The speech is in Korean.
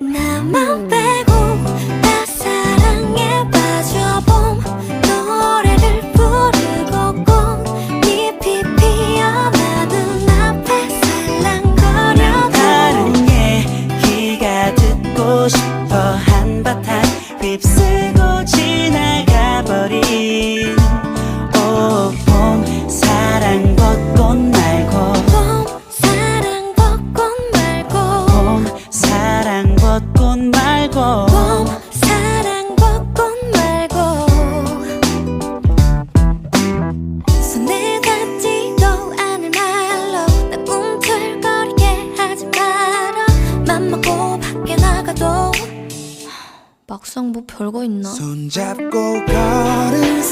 나만 빼 벚꽃 말고. 봄 사랑 벚꽃 말고. 손에 닿지도 않을 말로 나 꿈틀거리게 하지 마라 맘 먹고 밖에 나가도. 막상 뭐 별거 있나? 손잡고 하나 없는